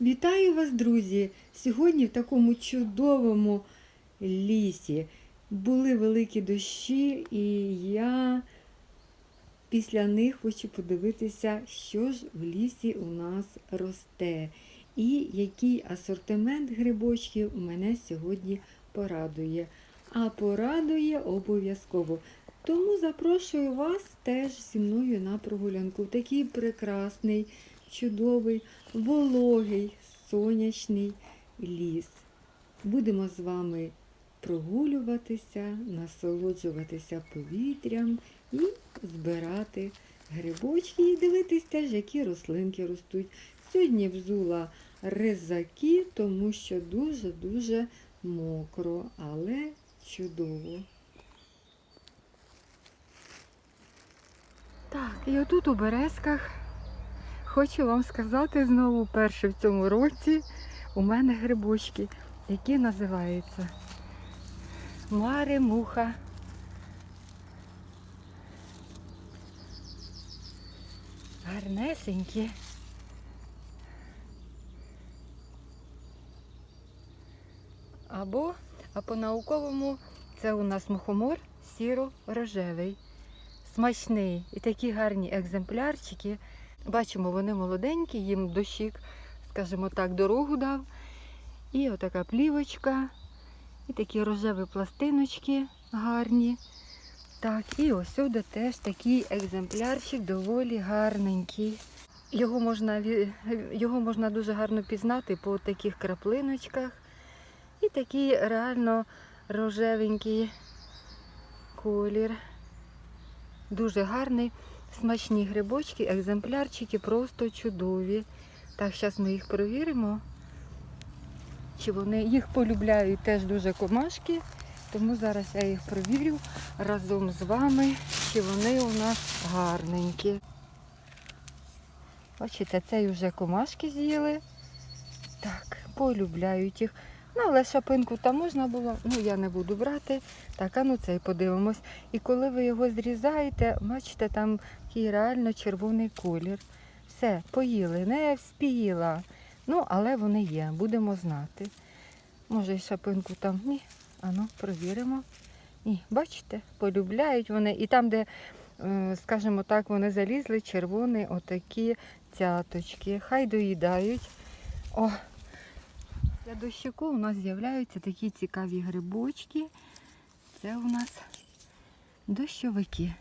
Вітаю вас, друзі! Сьогодні в такому чудовому лісі були великі дощі, і я після них хочу подивитися, що ж в лісі у нас росте, і який асортимент грибочків мене сьогодні порадує. А порадує обов'язково. Тому запрошую вас теж зі мною на прогулянку. Такий прекрасний, чудовий, вологий, сонячний ліс. Будемо з вами прогулюватися, насолоджуватися повітрям і збирати грибочки і дивитись теж, які рослинки ростуть. Сьогодні взула ризаки, тому що дуже-дуже мокро, але чудово. Так, і отут у березках хочу вам сказати знову перше в цьому році у мене грибочки, які називаються Мари Муха. Гарнесенькі. Або, а по-науковому це у нас мухомор сіро-рожевий смачний і такі гарні екземплярчики. Бачимо, вони молоденькі, їм дощик, скажімо так, дорогу дав. І отака плівочка, і такі рожеві пластиночки гарні. Так, і ось сюди теж такий екземплярчик доволі гарненький. Його можна, його можна дуже гарно пізнати по таких краплиночках. І такий реально рожевенький колір. Дуже гарний, смачні грибочки, екземплярчики просто чудові. Так, зараз ми їх перевіримо. Чи вони їх полюбляють теж дуже комашки, тому зараз я їх провірю разом з вами, чи вони у нас гарненькі. Бачите, цей вже комашки з'їли. Так, полюбляють їх. Ну, але шапинку там можна було, ну я не буду брати. Так, а ну цей подивимось. І коли ви його зрізаєте, бачите, там такий реально червоний колір. Все, поїли, не вспіла. Ну, але вони є, будемо знати. Може, і шапинку там. Ні. Ану, провіримо. Ні, бачите, полюбляють вони. І там, де, е, скажімо так, вони залізли, червоні отакі цяточки. Хай доїдають. О, для дощику у нас з'являються такі цікаві грибочки. Це у нас дощовики.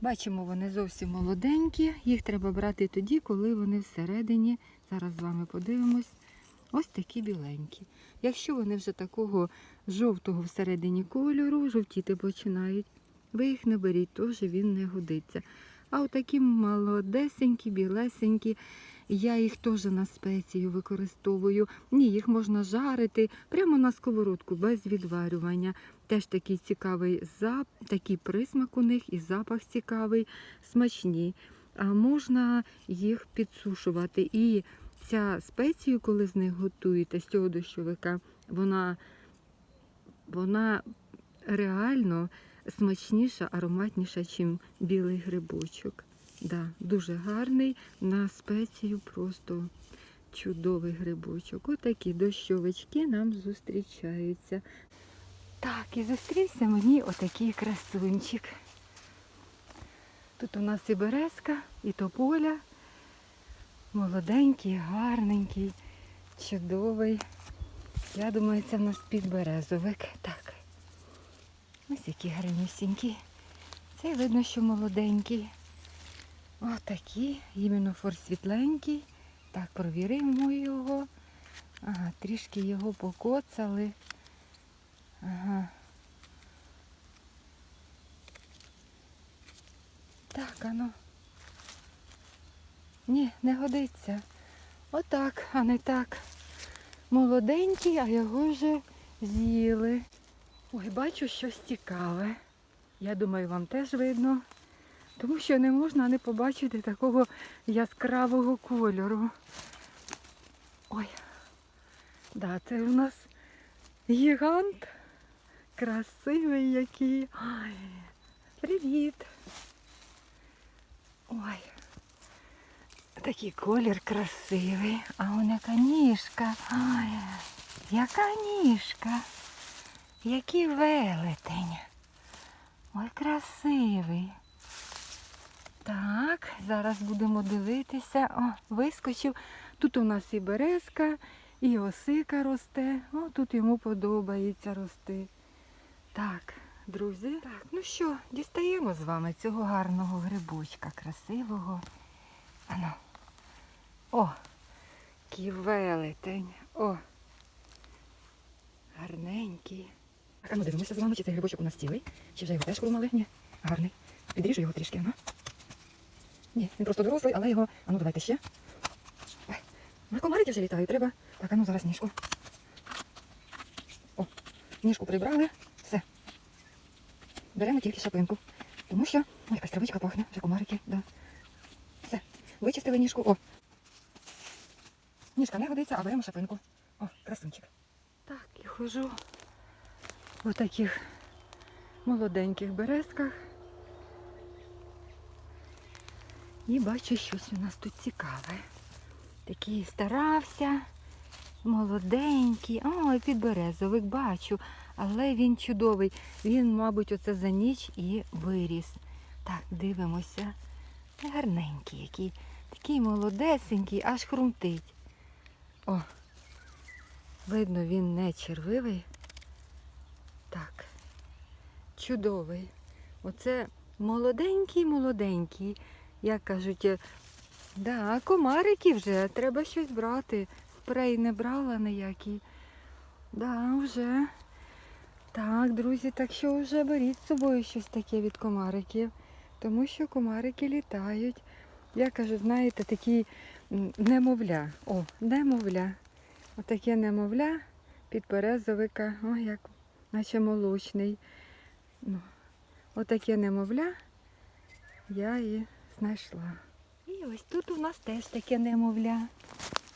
Бачимо, вони зовсім молоденькі. Їх треба брати тоді, коли вони всередині. Зараз з вами подивимось. Ось такі біленькі. Якщо вони вже такого жовтого всередині кольору, жовтіти починають, ви їх не беріть, то вже він не годиться. А отакі молодесенькі, білесенькі, я їх теж на спецію використовую. Ні, їх можна жарити прямо на сковородку без відварювання. Теж такий цікавий зап, такий присмак у них і запах цікавий, смачні. А можна їх підсушувати. І ця спецію, коли з них готуєте, з цього дощовика, вона, вона реально смачніша, ароматніша, ніж білий грибочок. Да, дуже гарний, на спецію просто чудовий грибочок. Отакі дощовички нам зустрічаються. Так, і зустрівся мені отакий красунчик. Тут у нас і березка, і тополя. Молоденький, гарненький, чудовий. Я думаю, це в нас підберезовик. Так. Ось який гарнюсінький. Це видно, що молоденький. Отакий, іменно фор світленький. Так, провіримо його. Ага, трішки його покоцали. Ага. Так, ано. Ні, не годиться. Отак, а не так. Молоденький, а його вже з'їли. Ой, бачу щось цікаве. Я думаю, вам теж видно. Тому що не можна не побачити такого яскравого кольору. Ой, да, це у нас гігант. Красивий який. Ой, привіт. Ой. Такий колір красивий. А он яка ніжка. Ой, яка ніжка. Який велетень. Ой, красивий. Так, зараз будемо дивитися. О, вискочив. Тут у нас і березка, і осика росте. О, тут йому подобається рости. Так, друзі. Так, ну що, дістаємо з вами цього гарного грибочка, красивого. Ано. О, який велетень. О. Гарненький. Так, а ну дивимося з вами, чи цей грибочок у нас цілий, чи вже його теж курмали? Ні. Гарний. Підріжу його трішки, ано. Ні, він просто дорослий, але його. А ну давайте ще. Ой, комарики вже літають, треба. Так, а ну зараз ніжку. О, ніжку прибрали. Все. Беремо тільки шапинку. Тому що. Ой, якась травичка пахне, вже комарики, да. Все. Вичистили ніжку. О. Ніжка не годиться, а беремо шапинку. О, красунчик. Так, і хожу в таких молоденьких березках. І бачу, щось у нас тут цікаве. Такий старався, молоденький. Ой, підберезовик бачу. Але він чудовий. Він, мабуть, оце за ніч і виріс. Так, дивимося. Гарненький який. Такий молодесенький, аж хрумтить. О, видно, він не червивий. Так, чудовий. Оце молоденький, молоденький. Як кажуть, е, да, комарики вже, треба щось брати. Спрей не брала ніякий. Да, вже. Так, друзі, так що вже беріть з собою щось таке від комариків, тому що комарики літають. Я кажу, знаєте, такі немовля. О, немовля. Отаке немовля підберезовика, о, як наче молочний. Ну, отаке немовля я і знайшла. І ось тут у нас теж таке немовля.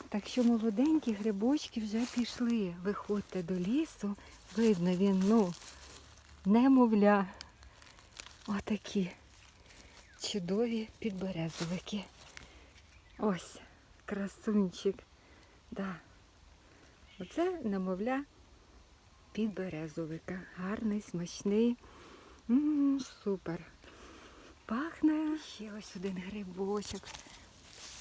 Так що молоденькі грибочки вже пішли. Виходьте до лісу. Видно він, ну, немовля. Отакі чудові підберезовики. Ось, красунчик. Да. Оце немовля підберезовика. Гарний, смачний. М, супер. Пахне ще ось один грибочок.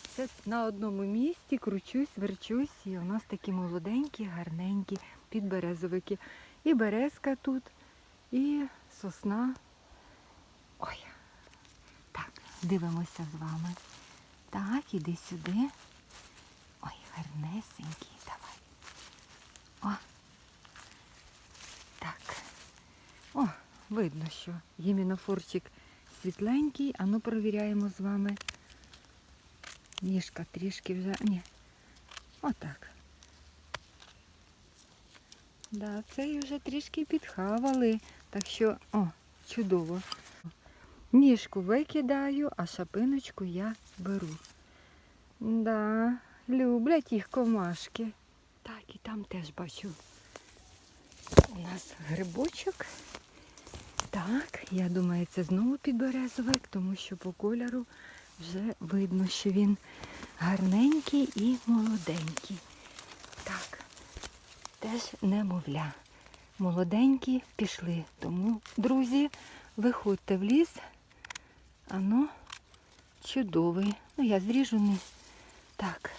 Це на одному місці кручусь, верчусь, і у нас такі молоденькі, гарненькі підберезовики. І березка тут, і сосна. Ой. Так, дивимося з вами. Так, іди сюди. Ой, гарнесенький, давай. О. Так. О, видно, що гімінофорчик світленький. А ну провіряємо з вами. Ніжка трішки вже. Ні. Отак. Да, цей вже трішки підхавали. Так що, о, чудово. Ніжку викидаю, а шапиночку я беру. Да, люблять їх комашки. Так, і там теж бачу. У нас грибочок. Так, я думаю, це знову підберезовик, тому що по кольору вже видно, що він гарненький і молоденький. Так, теж немовля. Молоденькі пішли. Тому, друзі, виходьте в ліс. Ано чудовий. Ну, я зріжу не. Так.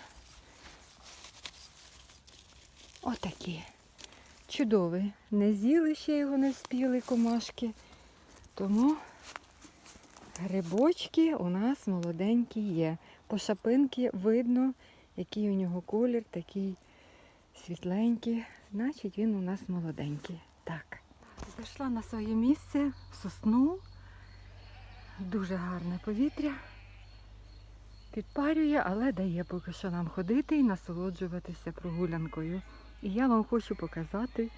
Отакі. Чудовий. Не з'їли ще його не спіли комашки. Тому грибочки у нас молоденькі є. По шапинки видно, який у нього колір, такий світленький. Значить, він у нас молоденький. Так. Зайшла на своє місце сосну. Дуже гарне повітря. Підпарює, але дає поки що нам ходити і насолоджуватися прогулянкою. І я вам хочу показати,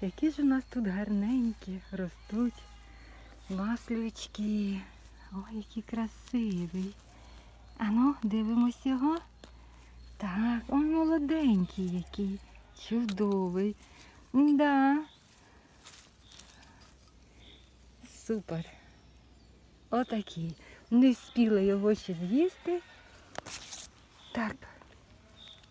які ж у нас тут гарненькі ростуть маслючки. Ой, який красивий. Ану, дивимось його. Так, ой, молоденький який. Чудовий. Да. Супер. Отакий. Не спіла його ще з'їсти. Так.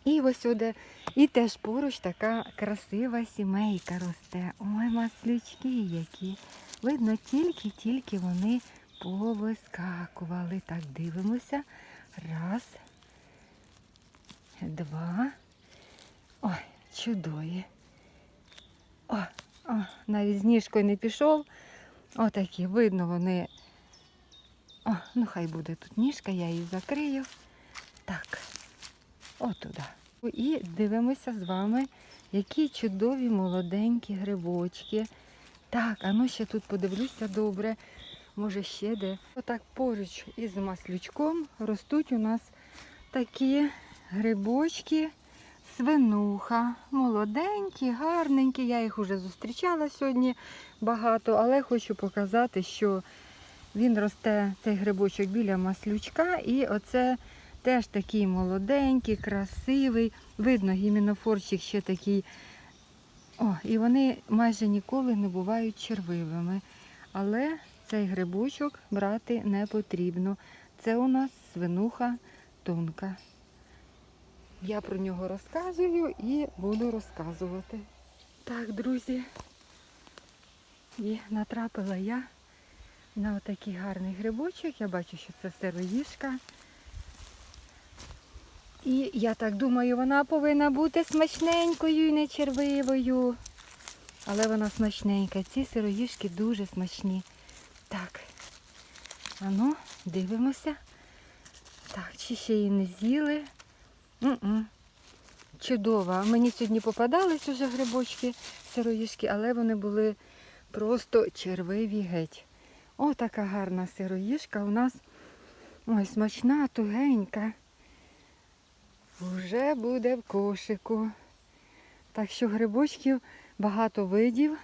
І ось сюди, і теж поруч така красива сімейка росте. Ой, маслючки які. Видно, тільки-тільки вони повискакували. Так, дивимося. Раз, два. Ой, чудові. О, о, навіть з ніжкою не пішов. Отакі, видно, вони. О, ну хай буде тут ніжка, я її закрию. Так, отуда. І дивимося з вами, які чудові молоденькі грибочки. Так, а ну ще тут подивлюся добре. Може ще де. Отак поруч із маслючком ростуть у нас такі грибочки, свинуха. Молоденькі, гарненькі. Я їх вже зустрічала сьогодні багато, але хочу показати, що він росте, цей грибочок біля маслючка. І оце теж такий молоденький, красивий. Видно, гімінофорчик ще такий. О, і вони майже ніколи не бувають червивими. Але цей грибочок брати не потрібно. Це у нас свинуха тонка. Я про нього розказую і буду розказувати. Так, друзі, і натрапила я на отакий гарний грибочок. Я бачу, що це сироїшка. І я так думаю, вона повинна бути смачненькою і не червивою. Але вона смачненька. Ці сироїшки дуже смачні. Так. Ану, дивимося. Так, чи ще її не з'їли? М-м. Чудова. Мені сьогодні попадались уже грибочки сироїшки, але вони були просто червиві геть. О, така гарна сироїшка у нас. Ой, смачна, тугенька. Вже буде в кошику. Так що грибочків багато видів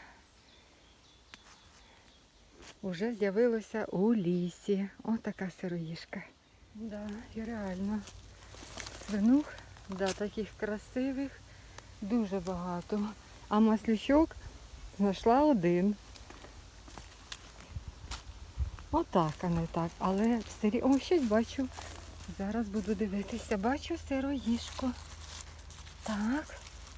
вже з'явилося у лісі. Ось така сироїшка. Да, і реально. Свинух, да, таких красивих, дуже багато. А маслючок знайшла один. Отак, а не так. Але в сирі... О, щось бачу. Зараз буду дивитися. Бачу сироїшку. Так,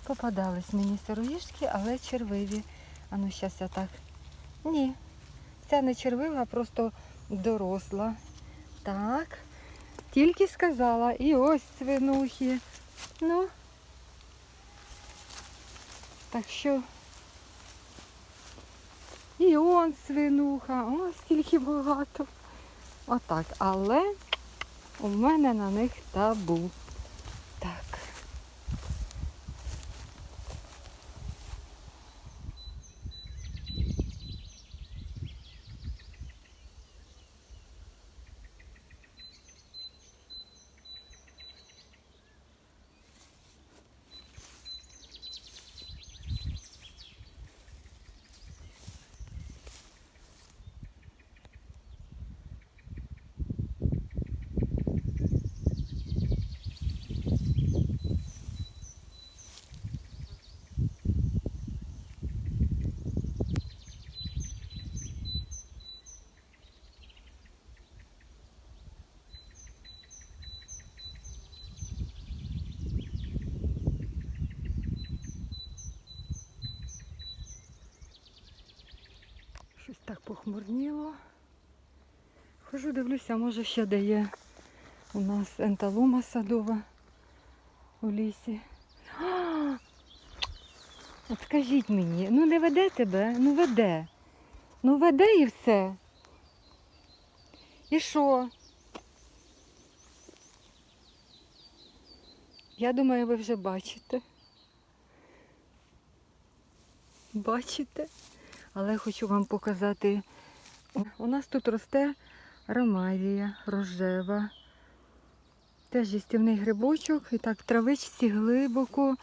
попадались мені сироїшки, але червиві. А ну зараз я так. Ні, ця не червива, просто доросла. Так. Тільки сказала. І ось свинухи. Ну. Так що. І он свинуха. О, скільки багато. Отак. Але у мене на них табу. Так. Щось так похмурніло. Хожу, дивлюся, може ще де є у нас енталома садова у лісі. А! От скажіть мені, ну не веде тебе? Ну веде. Ну веде і все. І що? Я думаю, ви вже бачите. Бачите? Але хочу вам показати. У нас тут росте ромарія рожева. Теж їстівний грибочок. І так в травичці глибоко.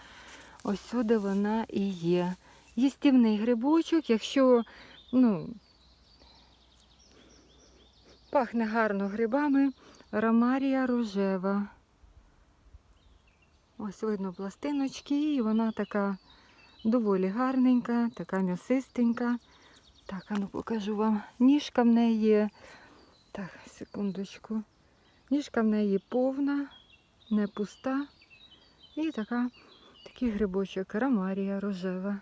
Ось сюди вона і є. Їстівний грибочок, якщо ну, пахне гарно грибами, ромарія рожева. Ось видно пластиночки, і вона така доволі гарненька, така м'ясистенька. Так, а ну покажу вам. Ніжка в неї. Так, секундочку. Ніжка в неї повна, не пуста. І така, такий грибочок, рамарія рожева.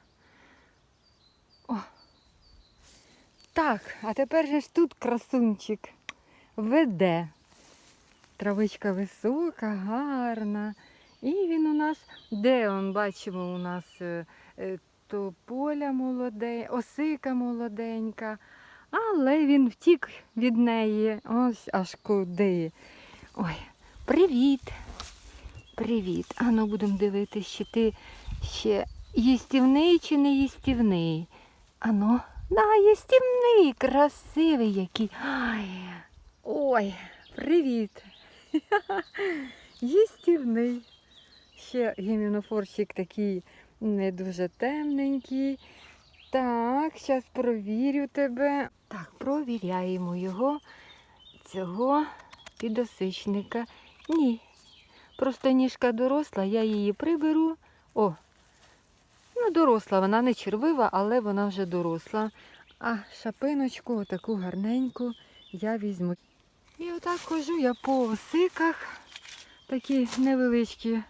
О. Так, а тепер же ж тут красунчик веде. Травичка висока, гарна. І він у нас, де он бачимо, у нас е, е, то поля молоде, осика молоденька, але він втік від неї. Ось аж куди. Ой, привіт. Привіт. Ану, будемо дивитися, чи ти ще їстівний чи не їстівний. Ану, да, їстівний, красивий який. Ой, ой привіт. Їстівний. Ще гімінофорчик такий не дуже темненький. Так, зараз провірю тебе. Так, провіряємо його, цього підосичника. Ні. Просто ніжка доросла, я її приберу. О, ну доросла, вона не червива, але вона вже доросла. А шапиночку, отаку гарненьку, я візьму. І отак хожу я по осиках, такі невеличкі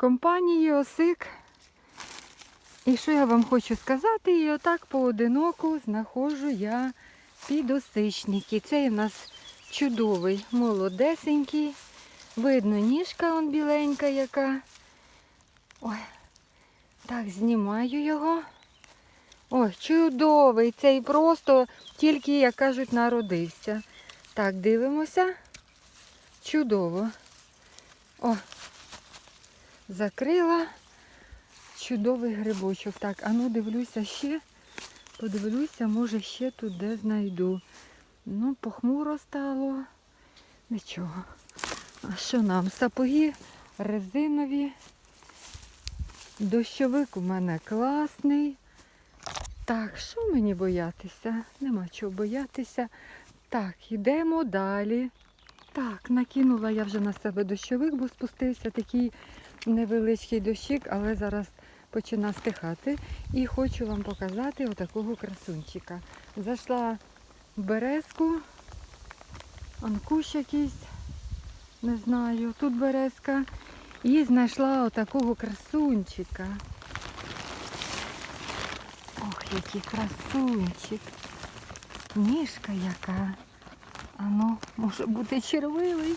компанії осик. І що я вам хочу сказати, і отак поодиноку знаходжу я підосичники. Цей у нас чудовий, молодесенький. Видно, ніжка он біленька яка. Ой, так, знімаю його. Ой, чудовий. Цей просто тільки, як кажуть, народився. Так, дивимося. Чудово. О, закрила. Чудовий грибочок. Так, а ну дивлюся ще. Подивлюся, може ще тут де знайду. Ну, похмуро стало. Нічого. А що нам? Сапоги резинові. Дощовик у мене класний. Так, що мені боятися? Нема чого боятися. Так, йдемо далі. Так, накинула я вже на себе дощовик, бо спустився такий невеличкий дощик, але зараз почина стихати. І хочу вам показати отакого красунчика. Зайшла в березку, он кущ якийсь, не знаю, тут березка. І знайшла отакого красунчика. Ох, який красунчик. Ніжка яка. Ано, може бути червивий.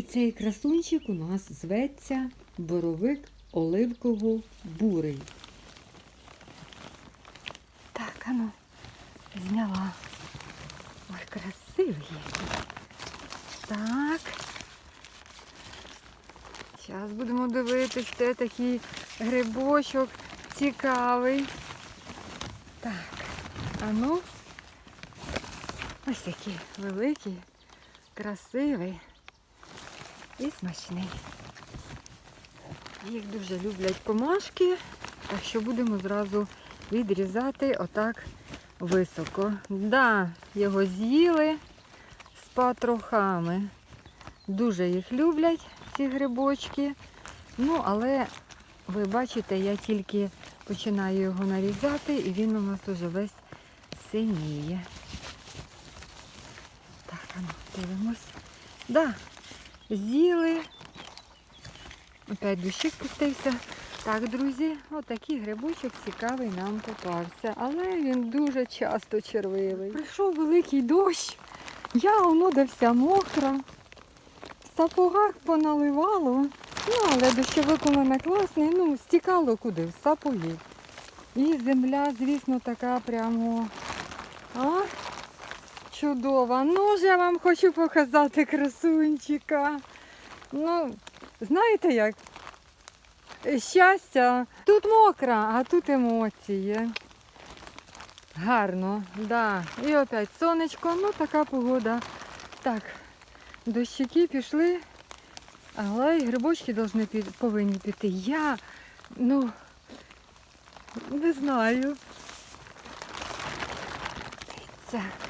І цей красунчик у нас зветься боровик оливково-бурий. Так, ану, зняла. Ой, красивий. Так. Зараз будемо дивитись, де такий грибочок цікавий. Так, а ну, ось такий великий, красивий і смачний. Їх дуже люблять комашки, так що будемо зразу відрізати отак високо. Да, його з'їли з патрохами. Дуже їх люблять, ці грибочки. Ну, але ви бачите, я тільки починаю його нарізати і він у нас уже весь синіє. Так, а ну, дивимось. Да, з'їли. Опять дощик пустився. Так, друзі, отакий грибочок цікавий нам попався. Але він дуже часто червивий. Прийшов великий дощ. Я воно вся мокра. В сапогах поналивало. Ну, але дощовик у мене класний, ну, стікало куди, в сапоги. І земля, звісно, така прямо а, чудова. Ну, ж я вам хочу показати красунчика. Ну, знаєте як? Щастя. Тут мокра, а тут емоції. Гарно, да. І опять сонечко, ну така погода. Так, дощики пішли, але й грибочки повинні піти. Я, ну, не знаю. Дивіться.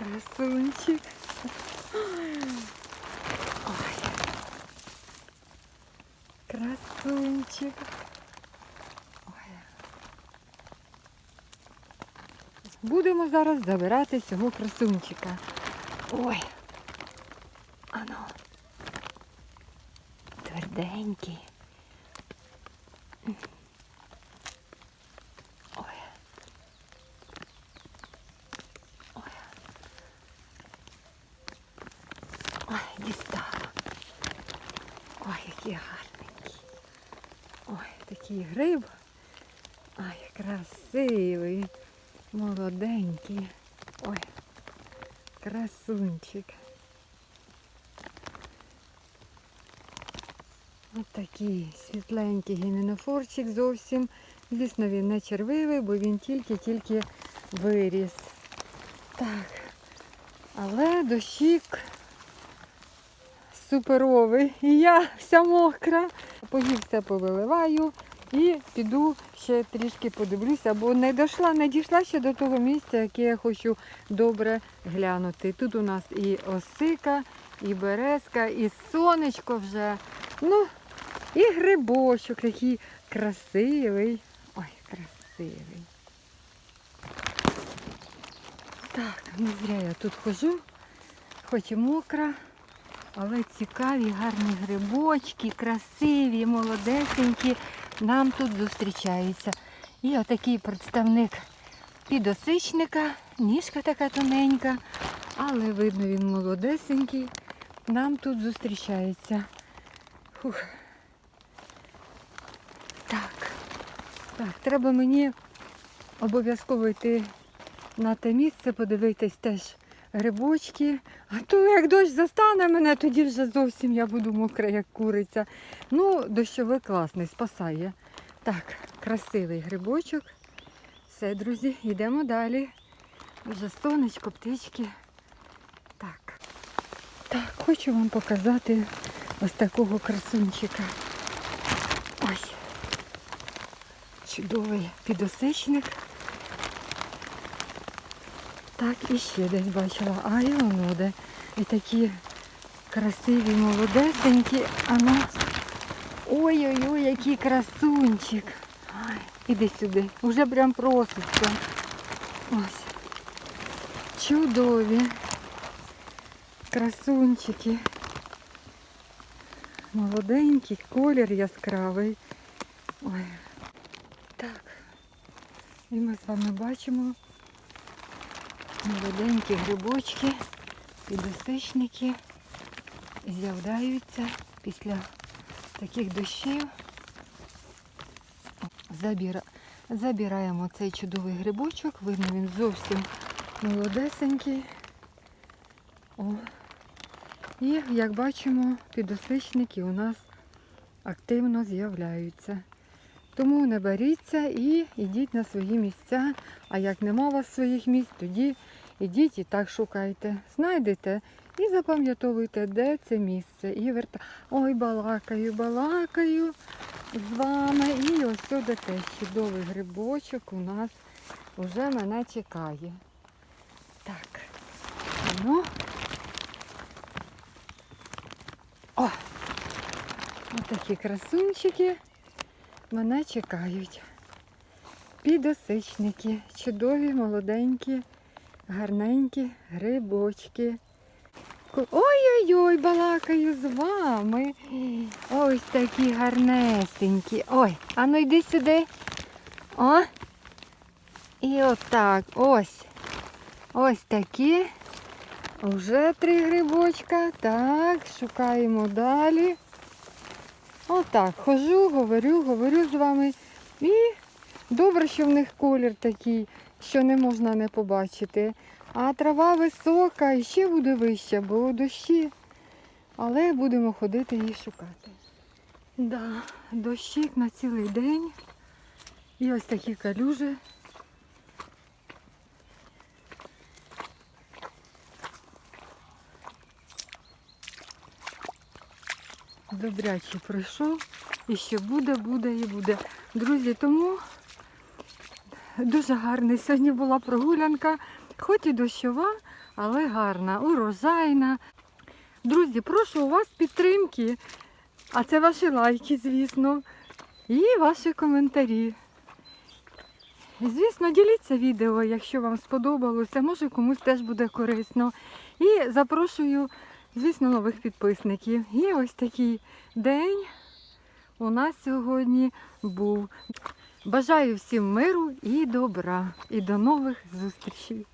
Красунчик. Ой. Красунчик. Ой. будемо зараз забирати цього красунчика. Ой. Ано. Тверденький. Ой. Ой. Ой, дістала. Ой, який гарненький. Ой, такий гриб. Ай, красивий, молоденький. Ой, красунчик. Ось такий світленький гіменофорчик зовсім. Звісно, він не червивий, бо він тільки-тільки виріс. Так. Але дощик суперовий. І я вся мокра. Поїв повиливаю і піду ще трішки подивлюся, бо не дійшла, не дійшла ще до того місця, яке я хочу добре глянути. Тут у нас і осика, і березка, і сонечко вже. Ну, і грибочок такий красивий. Ой, красивий. Так, не зря я тут хожу, хоч і мокра, але цікаві, гарні грибочки, красиві, молодесенькі нам тут зустрічаються. І отакий представник підосичника, ніжка така тоненька, але видно він молодесенький. Нам тут зустрічається. Фух. Так, так, треба мені обов'язково йти на те місце, подивитись теж грибочки. А то як дощ застане мене, тоді вже зовсім я буду мокра, як куриця. Ну, дощовий класний, спасає. Так, красивий грибочок. Все, друзі, йдемо далі. Вже сонечко, птички. Так. Так, хочу вам показати ось такого красунчика. Ось. Чудовий підосичник. Так, і ще десь бачила. А і воно де. І такі красиві, молодесенькі. А ну. Ой-ой-ой, який красунчик. Іди сюди. Уже прям проситься. Ось. Чудові. Красунчики. Молоденький, колір яскравий. Ой. Так. І ми з вами бачимо молоденькі грибочки, підосичники з'являються після таких дощів. Забіра... Забираємо цей чудовий грибочок, видно він зовсім молодесенький. О. І, як бачимо, підосичники у нас активно з'являються. Тому не беріться і йдіть на свої місця. А як нема у вас своїх місць, тоді ідіть і так шукайте. Знайдете і запам'ятовуйте, де це місце. І верта. Ой, балакаю, балакаю з вами. І ось сюди теж чудовий грибочок у нас вже мене чекає. Так. Ну. О! Ось такі красунчики мене чекають. Підосичники, чудові, молоденькі, гарненькі грибочки. Ой-ой-ой, балакаю з вами. Ось такі гарнесенькі. Ой, а ну йди сюди. О. І отак. Ось. Ось такі. Вже три грибочка. Так, шукаємо далі. Отак, хожу, говорю, говорю з вами. І добре, що в них колір такий, що не можна не побачити. А трава висока і ще буде вища, бо дощі. Але будемо ходити і шукати. Да, дощик на цілий день. І ось такі калюжі. Добрячий пройшов. І ще буде, буде і буде. Друзі, тому дуже гарний. Сьогодні була прогулянка, хоч і дощова, але гарна, урожайна. Друзі, прошу у вас підтримки. А це ваші лайки, звісно. І ваші коментарі. Звісно, діліться відео, якщо вам сподобалося, може комусь теж буде корисно. І запрошую, звісно, нових підписників. І ось такий день у нас сьогодні був. Бажаю всім миру і добра. І до нових зустрічей.